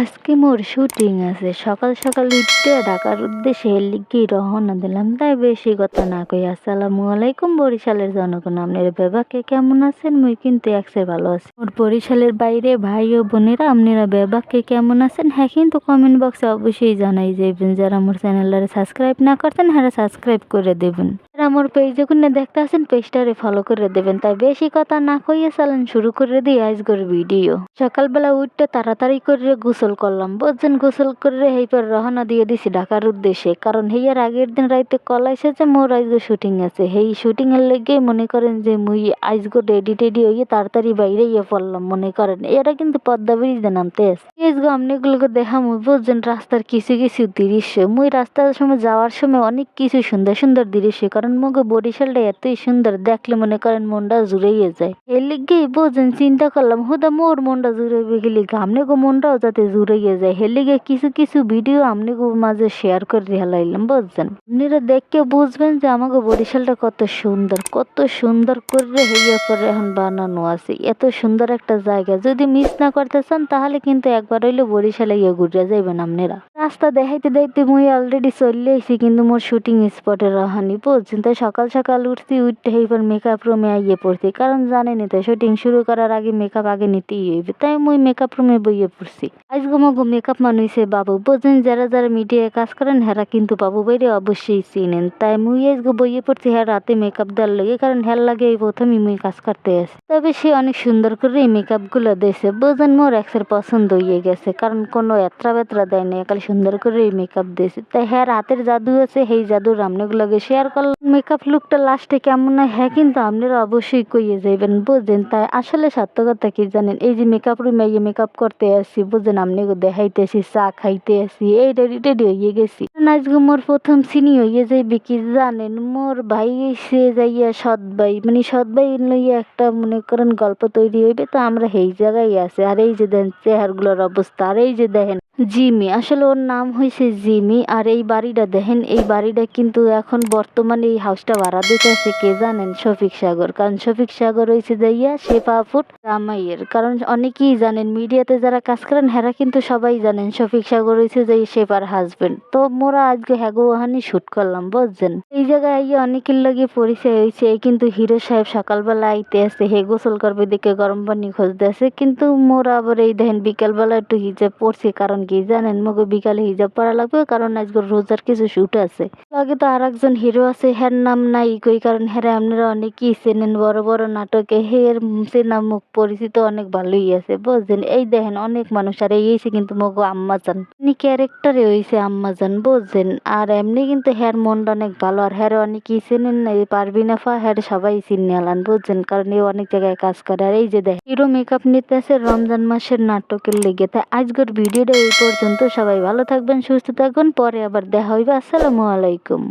আজকে মোর শুটিং আছে। সকাল সকাল উঠতে ঢাকার উদ্দেশ্যে লিগেই রওনা দিলাম, তাই বেশি কথা না কই। আসসালামু আলাইকুম বরিশালের জনগণ, আপনারা বেবাকে কেমন আছেন? মুই কিন্তু একসের ভালো আছি। মোর বরিশালের বাইরে ভাই ও বোনেরা, আপনারা বেবাকে কেমন আছেন? হ্যাঁ কিন্তু কমেন্ট বক্সে অবশ্যই জানাই যাবেন যারা মোর চ্যানেলটারে সাবস্ক্রাইব না করতেন হ্যাঁ সাবস্ক্রাইব করে দেবেন। আমার পেজে কোনে দেখতে আছেন পেজটারে ফলো করে দেবেন। তাই বেশি কথা না কইয়া চালান শুরু করে দিই আজকের ভিডিও সকালবেলা উঠতে তাড়াতাড়ি করে গোসল করলাম। বুঝছেন, গোসল করে হেইপর রওনা দিয়ে দিছি ঢাকার উদ্দেশ্যে। কারণ হেয়ার আগের দিন রাইতে কল আইসে যে মোর আজকে শুটিং আছে। হেই শুটিং এর লেগে মনে করেন যে মুই আজকে রেডি টেডি হইয়ে তাড়াতাড়ি বাইরে ইয়ে পড়লাম, মনে করেন। এরা কিন্তু পদ্মা ব্রিজে নামতে আছে। আজকে আমনেগুলোকে দেখা মুই বুঝছেন, রাস্তার কিছু কিছু দৃশ্য। মুই রাস্তার সময় যাওয়ার সময় অনেক কিছু সুন্দর সুন্দর দৃশ্য। কারণ মুগে বরিশালটা এতই সুন্দর, দেখলে মনে করেন মনটা জুড়েই যায়। এর লিগেই বুঝছেন চিন্তা করলাম, হুদা মোর মনটা জুড়াইবে গেলে গো মনটাও যাতে জুড়াইয়া যায়। হের লিগে কিছু কিছু ভিডিও গো মাঝে শেয়ার করে হেলাইলাম, বুঝছেন? আপনারা দেখকে বুঝবেন যে আমাকে বরিশালটা কত সুন্দর কত সুন্দর করে হইয়া করে এখন বানানো আছে। এত সুন্দর একটা জায়গা, যদি মিস না করতে চান তাহলে কিন্তু একবার হইলে বরিশালে গিয়ে ঘুরে যাইবেন আপনারা। রাস্তা দেখাইতে দেখাইতে মুই অলরেডি চলে আইছি, কিন্তু মোর শুটিং স্পটে রহানি, বুঝছেন? তাই সকাল সকাল উঠছি উঠতে এইবার মেকআপ রুমে আইয়ে পড়ছি। কারণ জানেনি তো শুটিং শুরু করার আগে মেকআপ আগে নিতেই হইবে। তাই মুই মেকআপ রুমে বইয়ে পড়ছি। আজকে মগো মেকআপ মানুষে বাবু। বোঝেন যারা যারা মিডিয়ায় কাজ করেন, হেরা কিন্তু বাবু বাইরে অবশ্যই চিনেন। তাই মুই আজকে বইয়ে পড়ছি হ্যাঁ রাতে মেকআপ দেওয়ার লাগে। কারণ হের লাগে এই প্রথমই মুই কাজ করতে আসি। তবে সে অনেক সুন্দর করে এই মেকআপগুলো দিয়েছে। বুঝেন মোর এক্সের পছন্দ হয়ে গেছে। কারণ কোনো এত্রা বেত্রা দেয় না একাল সুন্দর করে এই মেকআপ দিয়েছে। তাই হ্যাঁ রাতের জাদু আছে, সেই জাদু রামনেগুলোকে শেয়ার করলাম। মেকআপ লুকটা লাস্টে কেমন হয় হ্যাঁ কিন্তু আপনারা অবশ্যই কইয়ে যাইবেন, বুঝছেন? তাই আসলে সত্য কথা কি জানেন? এই যে মেকআপ রুমে গিয়ে মেকআপ করতে আসি বুঝছেন? আপনি দেখাইতেছি, চা খাইতে আসি এই রেডি টেডি হয়ে গেছি। আজকে মোর প্রথম সিনি হইয়ে যাইবে কি জানেন? মোর ভাই সে যাইয়া সৎ ভাই মানে সৎ ভাই লইয়া একটা মনে করেন গল্প তৈরি হইবে, তো আমরা এই জায়গায় আছে। আর এই যে দেখেন চেহারগুলোর অবস্থা, আর এই যে দেখেন জিমি। আসলে ওর নাম হয়েছে জিমি। আর এই বাড়িটা দেখেন, এই বাড়িটা কিন্তু এখন বর্তমানে এই হাউসটা ভাড়া দিতে আছে কে জানেন? শফিক সাগর। কারণ শফিক সাগর হয়েছে যাইয়া শেফা ফুট রামাইয়ের কারণ অনেকেই জানেন, মিডিয়াতে যারা কাজ করেন, হেরা কিন্তু সবাই জানেন শফিক সাগর হয়েছে যে শেফার হাজবেন্ড তো মোরা আজকে হ্যাগো ওহানি শুট করলাম, বুঝছেন? এই জায়গায় আইয়ে অনেকের লাগে পরিচয় হয়েছে কিন্তু হিরো সাহেব সকালবেলা আইতে আসে হে গোসল করবে, দেখে গরম পানি খুঁজতে আসে কিন্তু মোরা আবার এই দেখেন, বিকালবেলা একটু হিজাব পড়ছে কারণ কি জানেন? মগে বিকালে হিজাব পরা লাগবে, কারণ আজকে রোজার কিছু শুট আছে। আগে তো আর একজন হিরো আছে, হের নাম নাই কই, কারণ হেরা আপনারা অনেকেই চেনেন, বড় বড় নাটকে হের চেনা মুখ পরিচিত অনেক ভালোই আছে, বুঝছেন? এই দেখেন, অনেক মানুষ আর এই কিন্তু মগো আম্মাজান উনি ক্যারেক্টারে হয়েছে আম্মাজান বুঝছেন? আর এমনি কিন্তু হের মনটা অনেক ভালো, আর হের অনেকেই চেনেন না, এই পারবিনা ফা, হের সবাই চিনে আলান, বুঝছেন? কারণ এ অনেক জায়গায় কাজ করে, আর এই যে দেখ হিরো মেকআপ নিতে আছে রমজান মাসের নাটকের লেগে। তাই আজকের ভিডিওটা পর্যন্ত সবাই ভালো থাকবেন সুস্থ থাকবেন পরে আবার দেখা হইবে। আসসালামু আলাইকুম।